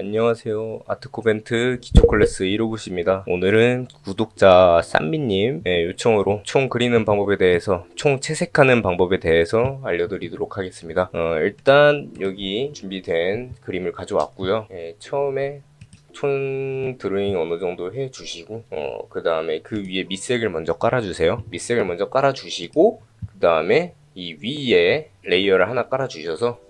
안녕하세요. 아트코벤트 기초클래스 1호부입니다. 오늘은 구독자 쌈미님 의 요청으로 총 그리는 방법에 대해서, 총 채색하는 방법에 대해서 알려드리도록 하겠습니다. 어, 일단 여기 준비된 그림을 가져왔고요. 예, 처음에 총 드로잉 어느 정도 해주시고, 어, 그 다음에 그 위에 밑색을 먼저 깔아주세요. 밑색을 먼저 깔아주시고, 그 다음에 이 위에 레이어를 하나 깔아주셔서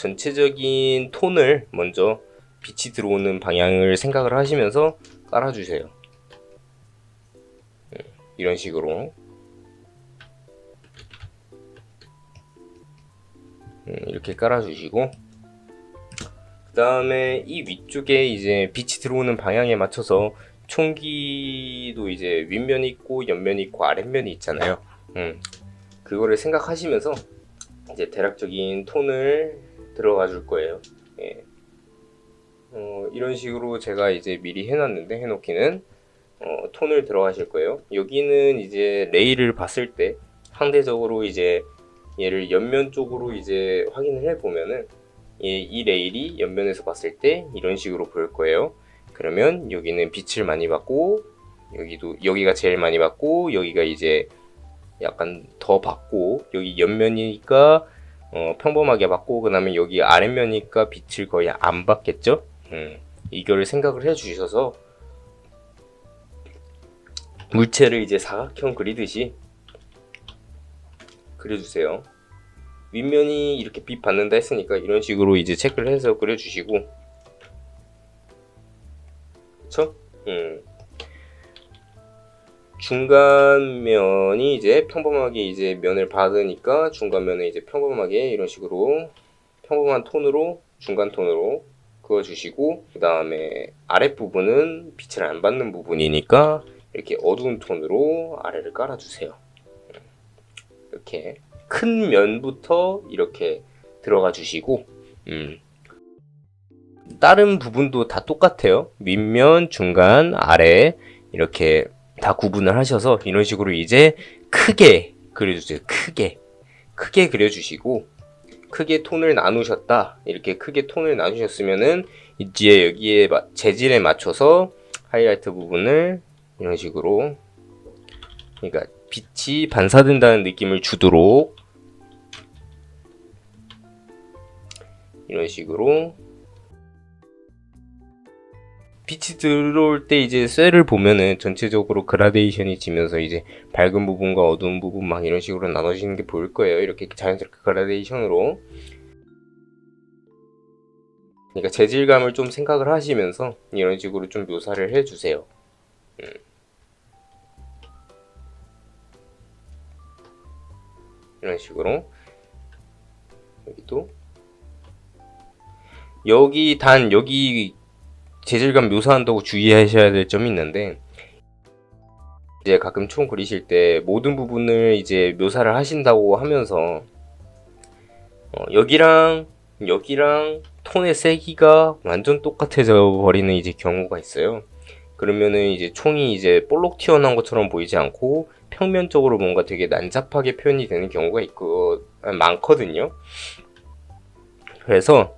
전체적인 톤을 먼저 빛이 들어오는 방향을 생각을 하시면서 깔아주세요. 음, 이런 식으로 음, 이렇게 깔아주시고 그 다음에 이 위쪽에 이제 빛이 들어오는 방향에 맞춰서 총기도 이제 윗면이 있고 옆면이 있고 아랫면이 있잖아요. 음, 그거를 생각하시면서 이제 대략적인 톤을 들어가 줄 거예요. 예. 어, 이런 식으로 제가 이제 미리 해놨는데 해놓기는 어, 톤을 들어가실 거예요. 여기는 이제 레이를 봤을 때 상대적으로 이제 얘를 옆면 쪽으로 이제 확인을 해 보면은 이 레일이 옆면에서 봤을 때 이런 식으로 보일 거예요. 그러면 여기는 빛을 많이 받고 여기도 여기가 제일 많이 받고 여기가 이제 약간 더 받고 여기 옆면이니까 어, 평범하게 받고 그 다음에 여기 아랫면이니까 빛을 거의 안 받겠죠? 음, 이거를 생각을 해 주셔서 물체를 이제 사각형 그리듯이 그려주세요. 윗면이 이렇게 빛 받는다 했으니까 이런 식으로 이제 체크를 해서 그려주시고 그쵸? 음. 중간 면이 이제 평범하게 이제 면을 받으니까 중간 면을 이제 평범하게 이런 식으로 평범한 톤으로 중간 톤으로 그어주시고 그 다음에 아랫부분은 빛을 안 받는 부분이니까 이렇게 어두운 톤으로 아래를 깔아주세요. 이렇게 큰 면부터 이렇게 들어가 주시고 음. 다른 부분도 다 똑같아요. 윗면, 중간, 아래 이렇게 다 구분을 하셔서 이런 식으로 이제 크게 그려주세요. 크게. 크게 그려주시고, 크게 톤을 나누셨다. 이렇게 크게 톤을 나누셨으면은, 이제 여기에 재질에 맞춰서 하이라이트 부분을 이런 식으로, 그러니까 빛이 반사된다는 느낌을 주도록, 이런 식으로 빛이 들어올 때 이제 쇠를 보면은 전체적으로 그라데이션이 지면서 이제 밝은 부분과 어두운 부분 막 이런 식으로 나눠지는 게 보일 거예요. 이렇게 자연스럽게 그라데이션으로. 그러니까 재질감을 좀 생각을 하시면서 이런 식으로 좀 묘사를 해주세요. 음. 이런 식으로 여기도 여기 단 여기 재질감 묘사한다고 주의하셔야 될 점이 있는데 이제 가끔 총 그리실 때 모든 부분을 이제 묘사를 하신다고 하면서 어, 여기랑 여기랑 톤의 세기가 완전 똑같아져 버리는 이제 경우가 있어요. 그러면은 이제 총이 이제 볼록 튀어나온 것처럼 보이지 않고 평면적으로 뭔가 되게 난잡하게 표현이 되는 경우가 있고 많거든요. 그래서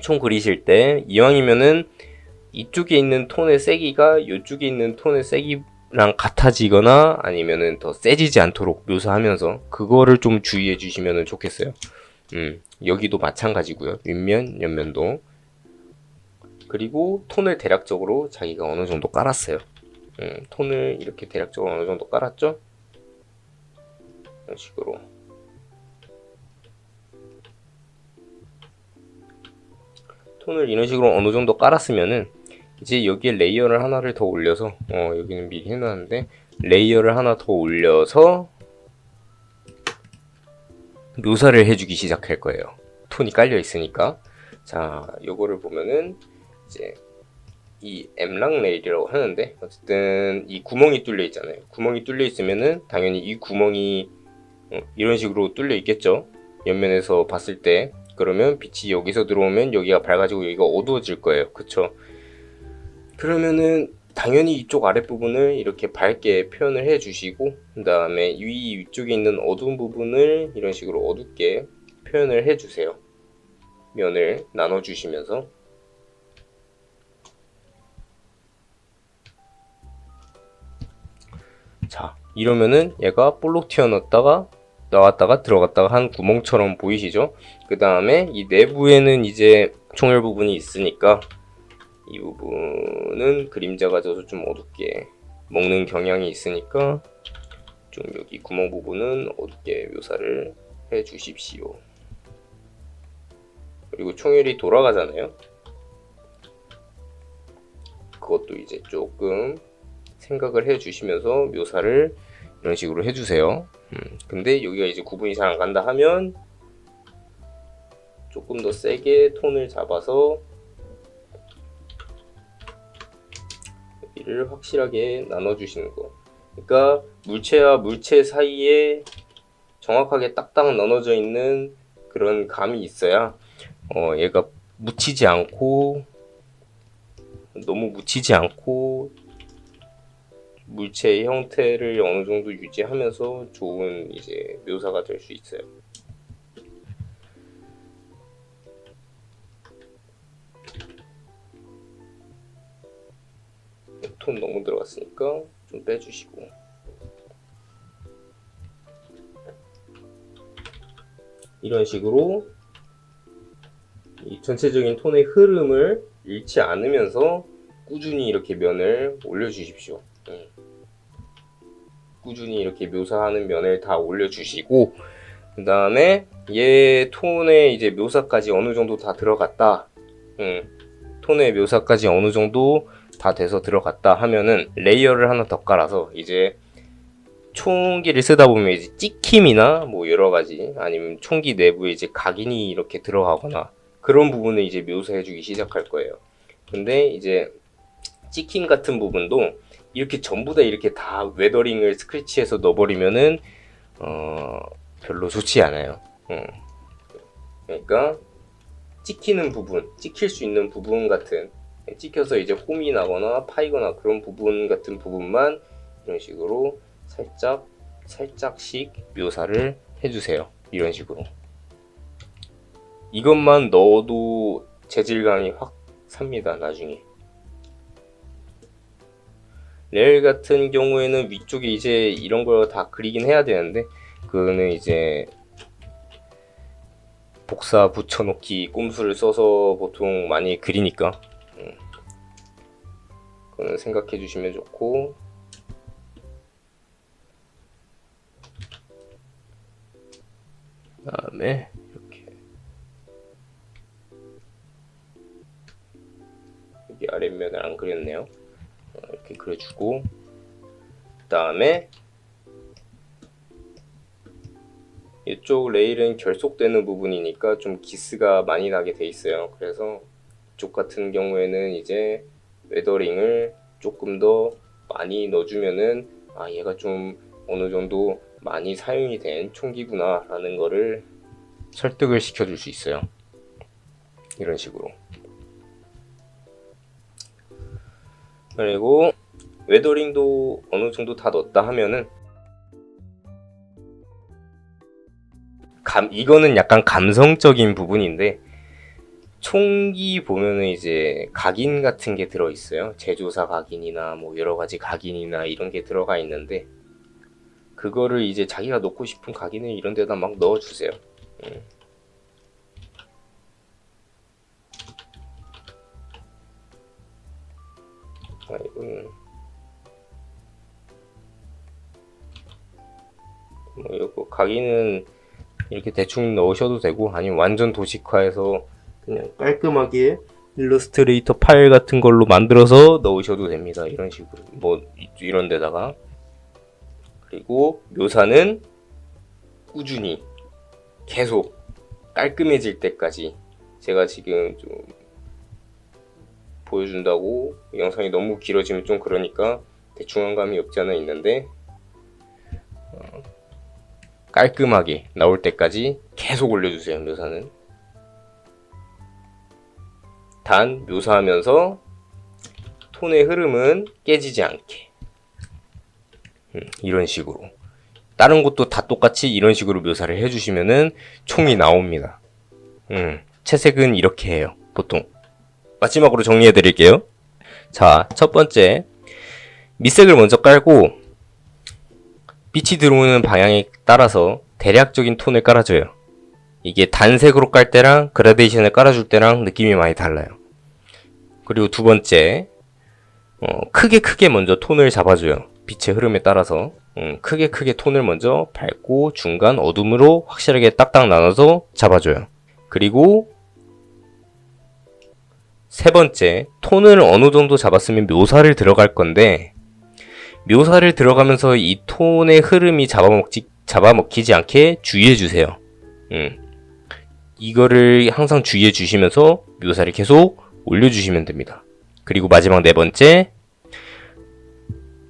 총 그리실 때 이왕이면은 이쪽에 있는 톤의 세기가 이쪽에 있는 톤의 세기랑 같아지거나 아니면은 더 세지지 않도록 묘사하면서 그거를 좀 주의해 주시면 좋겠어요. 음, 여기도 마찬가지고요. 윗면, 옆면도. 그리고 톤을 대략적으로 자기가 어느 정도 깔았어요. 음, 톤을 이렇게 대략적으로 어느 정도 깔았죠? 이런 식으로. 톤을 이런 식으로 어느 정도 깔았으면은 이제 여기에 레이어를 하나를 더 올려서 어 여기는 미리 해놨는데 레이어를 하나 더 올려서 묘사를 해주기 시작할 거예요. 톤이 깔려 있으니까 자 요거를 보면은 이제 이 엠랑 레일이라고 하는데 어쨌든 이 구멍이 뚫려 있잖아요. 구멍이 뚫려 있으면은 당연히 이 구멍이 어, 이런 식으로 뚫려 있겠죠. 옆면에서 봤을 때 그러면 빛이 여기서 들어오면 여기가 밝아지고 여기가 어두워질 거예요. 그쵸? 그러면은 당연히 이쪽 아랫부분을 이렇게 밝게 표현을 해 주시고 그 다음에 위 위쪽에 있는 어두운 부분을 이런 식으로 어둡게 표현을 해 주세요 면을 나눠주시면서 자 이러면은 얘가 볼록 튀어나왔다가 나왔다가 들어갔다가 한 구멍처럼 보이시죠? 그 다음에 이 내부에는 이제 총열 부분이 있으니까 이 부분은 그림자가 져서 좀 어둡게 먹는 경향이 있으니까 좀 여기 구멍 부분은 어둡게 묘사를 해 주십시오. 그리고 총열이 돌아가잖아요. 그것도 이제 조금 생각을 해 주시면서 묘사를 이런 식으로 해 주세요. 음, 근데 여기가 이제 구분이 잘 안 간다 하면 조금 더 세게 톤을 잡아서 여기를 확실하게 나눠 주시는 거. 그러니까 물체와 물체 사이에 정확하게 딱딱 나눠져 있는 그런 감이 있어야 어, 얘가 묻히지 않고 너무 묻히지 않고 물체의 형태를 어느 정도 유지하면서 좋은 이제 묘사가 될 수 있어요. 톤 너무 들어갔으니까 좀 빼주시고 이런 식으로 이 전체적인 톤의 흐름을 잃지 않으면서 꾸준히 이렇게 면을 올려주십시오. 음. 꾸준히 이렇게 묘사하는 면을 다 올려주시고 그 다음에 얘 톤의 이제 묘사까지 어느 정도 다 들어갔다. 음. 톤의 묘사까지 어느 정도 다 돼서 들어갔다 하면은 레이어를 하나 더 깔아서 이제 총기를 쓰다 보면 이제 찍힘이나 뭐 여러 가지 아니면 총기 내부에 이제 각인이 이렇게 들어가거나 그런 부분을 이제 묘사해주기 시작할 거예요. 근데 이제 찍힘 같은 부분도 이렇게 전부 다 이렇게 다 웨더링을 스크래치해서 넣어버리면은 어 별로 좋지 않아요. 음. 그러니까 찍히는 부분, 찍힐 수 있는 부분 같은 찍혀서 이제 홈이 나거나 파이거나 그런 부분 같은 부분만 이런 식으로 살짝 살짝씩 묘사를 해주세요. 이런 식으로. 이것만 넣어도 재질감이 확 삽니다. 나중에. 레일 같은 경우에는 위쪽에 이제 이런 걸 다 그리긴 해야 되는데 그거는 이제 복사 붙여놓기 꼼수를 써서 보통 많이 그리니까. 음. 그거는 생각해 주시면 좋고. 그다음에 이렇게. 여기 아랫면을 안 그렸네요. 어, 이렇게 그려주고. 그 다음에 이쪽 레일은 결속되는 부분이니까 좀 기스가 많이 나게 돼 있어요. 그래서 이쪽 같은 경우에는 이제 웨더링을 조금 더 많이 넣어주면은 아 얘가 좀 어느 정도 많이 사용이 된 총기구나 라는 거를 설득을 시켜줄 수 있어요. 이런 식으로. 그리고 웨더링도 어느 정도 다 넣었다 하면은 감 이거는 약간 감성적인 부분인데 총기 보면은 이제 각인 같은 게 들어 있어요. 제조사 각인이나 뭐 여러 가지 각인이나 이런 게 들어가 있는데 그거를 이제 자기가 넣고 싶은 각인을 이런 데다 막 넣어 주세요. 음. 아 이거는 뭐 이거 각인은 이렇게 대충 넣으셔도 되고 아니면 완전 도식화해서 그냥 깔끔하게 일러스트레이터 파일 같은 걸로 만들어서 넣으셔도 됩니다. 이런 식으로 뭐 이런 데다가 그리고 묘사는 꾸준히 계속 깔끔해질 때까지 제가 지금 좀 보여준다고 영상이 너무 길어지면 좀 그러니까 대충 한 감이 없지 않아 있는데 어, 깔끔하게 나올 때까지 계속 올려주세요 묘사는 단 묘사하면서 톤의 흐름은 깨지지 않게 음, 이런 식으로 다른 것도 다 똑같이 이런 식으로 묘사를 해주시면은 총이 나옵니다 음, 채색은 이렇게 해요. 보통. 마지막으로 정리해 드릴게요. 자, 첫 번째. 밑색을 먼저 깔고 빛이 들어오는 방향에 따라서 대략적인 톤을 깔아줘요. 이게 단색으로 깔 때랑 그라데이션을 깔아줄 때랑 느낌이 많이 달라요. 그리고 두 번째, 어, 크게 크게 먼저 톤을 잡아줘요. 빛의 흐름에 따라서. 음, 크게 크게 톤을 먼저 밝고 중간 어둠으로 확실하게 딱딱 나눠서 잡아줘요. 그리고 세 번째, 톤을 어느 정도 잡았으면 묘사를 들어갈 건데, 묘사를 들어가면서 이 톤의 흐름이 잡아먹지, 잡아먹히지 않게 주의해 주세요. 음. 이거를 항상 주의해 주시면서 묘사를 계속 올려주시면 됩니다. 그리고 마지막 네 번째,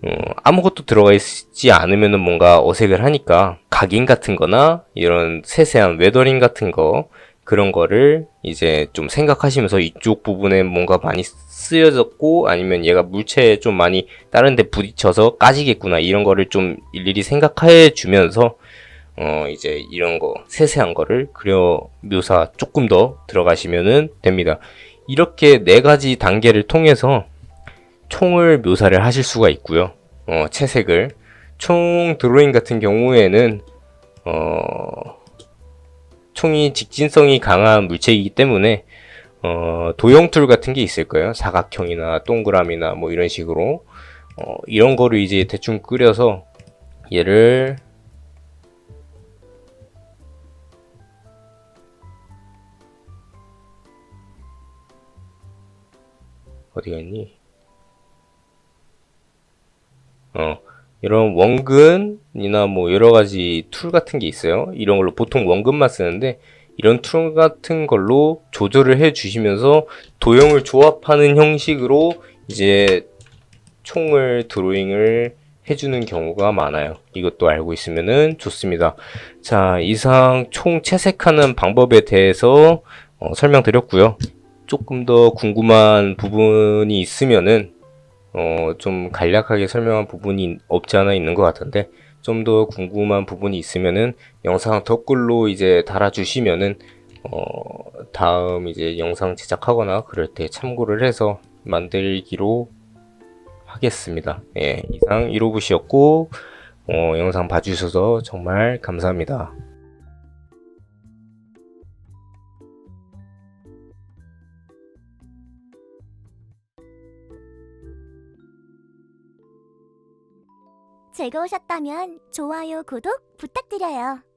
어, 아무것도 들어가 있지 않으면 뭔가 어색을 하니까 각인 같은 거나 이런 세세한 웨더링 같은 거 그런 거를 이제 좀 생각하시면서 이쪽 부분에 뭔가 많이 쓰여졌고 아니면 얘가 물체에 좀 많이 다른 데 부딪혀서 까지겠구나 이런 거를 좀 일일이 생각해 주면서 어 이제 이런 거 세세한 거를 그려 묘사 조금 더 들어가시면은 됩니다. 이렇게 네 가지 단계를 통해서 총을 묘사를 하실 수가 있고요. 어, 채색을 총 드로잉 같은 경우에는 어, 총이 직진성이 강한 물체이기 때문에 어, 도형 툴 같은 게 있을 거예요. 사각형이나 동그라미나 뭐 이런 식으로 어, 이런 거를 이제 대충 끓여서 얘를 어디가 있니? 어, 이런 원근이나 뭐 여러 가지 툴 같은 게 있어요. 이런 걸로 보통 원근만 쓰는데 이런 툴 같은 걸로 조절을 해 주시면서 도형을 조합하는 형식으로 이제 총을 드로잉을 해주는 경우가 많아요. 이것도 알고 있으면은 좋습니다. 자, 이상 총 채색하는 방법에 대해서 어, 설명드렸고요. 조금 더 궁금한 부분이 있으면은 어, 좀 간략하게 설명한 부분이 없지 않아 있는 것 같은데 좀 더 궁금한 부분이 있으면은 영상 댓글로 이제 달아주시면은 어, 다음 이제 영상 제작하거나 그럴 때 참고를 해서 만들기로 하겠습니다. 예, 이상 1호부시였고 어, 영상 봐주셔서 정말 감사합니다. 즐거우셨다면 좋아요, 구독 부탁드려요.